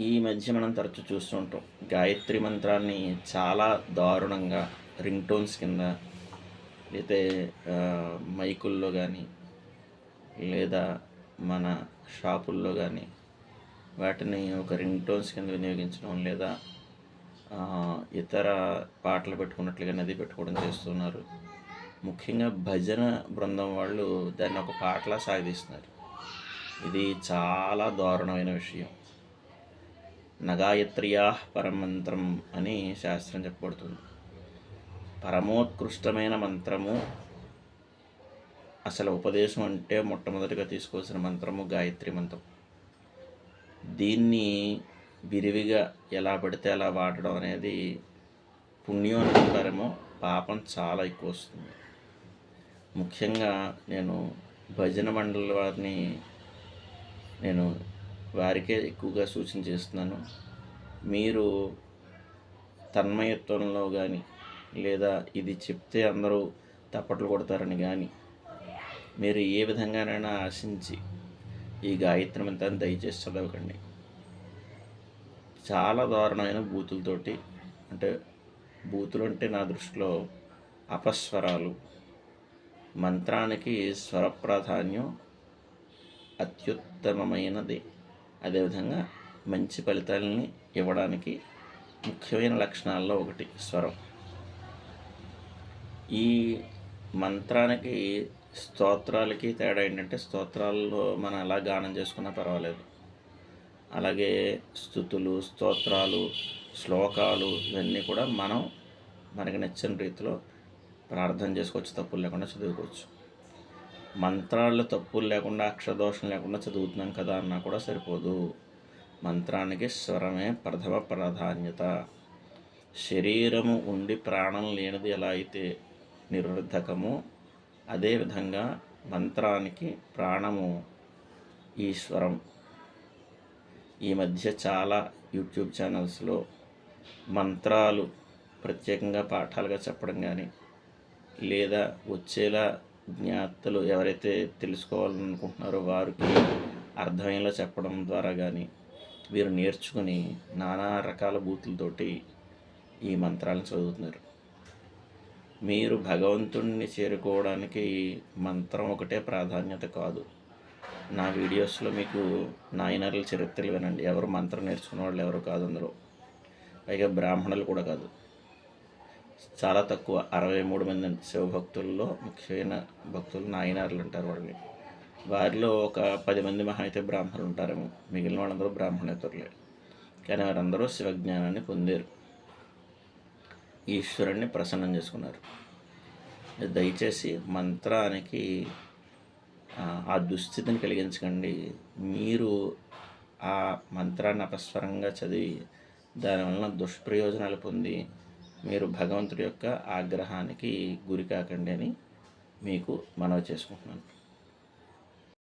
ఈ మధ్య మనం తరచూ చూస్తుంటాం గాయత్రి మంత్రాన్ని చాలా దారుణంగా రింగ్ టోన్స్ కింద లేతే మైకుల్లో కానీ లేదా మన షాపుల్లో కానీ వాటిని ఒక రింగ్ టోన్స్ కింద వినియోగించడం లేదా ఇతర పాటలు పెట్టుకున్నట్లుగానే అది పెట్టుకోవడం చేస్తున్నారు. ముఖ్యంగా భజన బృందం వాళ్ళు దాన్ని ఒక పాటలా సాగిస్తున్నారు. ఇది చాలా దారుణమైన విషయం. నగాయత్రియా పరమంత్రం అని శాస్త్రం చెప్పబడుతుంది. పరమోత్కృష్టమైన మంత్రము అసలు ఉపదేశం అంటే మొట్టమొదటిగా తీసుకోవాల్సిన మంత్రము గాయత్రి మంత్రం. దీన్ని విరివిగా ఎలా పడితే అలా వాడడం అనేది పుణ్యం అనుకుంటారేమో పాపం చాలా ఎక్కువ వస్తుంది. ముఖ్యంగా నేను భజన మండలి వారిని నేను వారికే ఎక్కువగా సూచన చేస్తున్నాను. మీరు తన్మయత్వంలో కానీ లేదా ఇది చెప్తే అందరూ తప్పట్లు కొడతారని కానీ మీరు ఏ విధంగానైనా ఆశించి ఈ గాయత్రి మంత్రాన్ని దయచేసి చదవకండి. చాలా దారుణమైన బూతులతోటి అంటే బూతులు అంటే నా దృష్టిలో అపస్వరాలు. మంత్రానికి స్వర ప్రాధాన్యం అత్యుత్తమమైనది. అదేవిధంగా మంచి ఫలితాలని ఇవ్వడానికి ముఖ్యమైన లక్షణాల్లో ఒకటి స్వరం. ఈ మంత్రానికి స్తోత్రాలకి తేడా ఏంటంటే స్తోత్రాల్లో మనం ఎలా గానం చేసుకున్నా పర్వాలేదు. అలాగే స్థుతులు స్తోత్రాలు శ్లోకాలు ఇవన్నీ కూడా మనం మనకి నచ్చిన రీతిలో ప్రార్థన చేసుకోవచ్చు తప్పులు లేకుండా చదువుకోవచ్చు. మంత్రాల్లో తప్పులు లేకుండా అక్షరదోషం లేకుండా చదువుతున్నాం కదా అన్నా కూడా సరిపోదు. మంత్రానికి స్వరమే ప్రథమ ప్రాధాన్యత. శరీరము ఉండి ప్రాణం లేనిది ఎలా అయితే నిరర్ధకమో అదేవిధంగా మంత్రానికి ప్రాణము ఈశ్వరం ఈ మధ్య చాలా యూట్యూబ్ ఛానల్స్లో మంత్రాలు ప్రత్యేకంగా పాఠాలుగా చెప్పడం కానీ లేదా వచ్చేలా జ్ఞాతలు ఎవరైతే తెలుసుకోవాలనుకుంటున్నారో వారికి అర్థమయ్యేలా చెప్పడం ద్వారా కానీ వీరు నేర్చుకుని నానా రకాల బూతులతోటి ఈ మంత్రాలను చదువుతున్నారు. మీరు భగవంతుణ్ణి చేరుకోవడానికి మంత్రం ఒకటే ప్రాధాన్యత కాదు. నా వీడియోస్లో మీకు నాయనర్ల చరిత్రలు వినండి. ఎవరు మంత్రం నేర్చుకున్న వాళ్ళు ఎవరు కాదు అందులో. పైగా బ్రాహ్మణులు కూడా కాదు. చాలా తక్కువ. అరవై మూడు మంది శివభక్తుల్లో ముఖ్యమైన భక్తులు నాయనార్లు అంటారు వాళ్ళని. వారిలో ఒక పది మంది మహా అయితే బ్రాహ్మణులు ఉంటారేమో. మిగిలిన వాళ్ళందరూ బ్రాహ్మణేతరులే. కానీ వారందరూ శివజ్ఞానాన్ని పొందారు. ఈశ్వరుణ్ణి ప్రసన్నం చేసుకున్నారు. దయచేసి మంత్రానికి ఆ, దుస్థితిని కలిగించకండి. మీరు ఆ మంత్రాన్ని అపస్వరంగా చదివి దానివలన దుష్ప్రయోజనాలు పొంది మీరు భగవంతుడి యొక్క ఆగ్రహానికి గురి కాకండి అని మీకు మనవి చేసుకుంటున్నాను.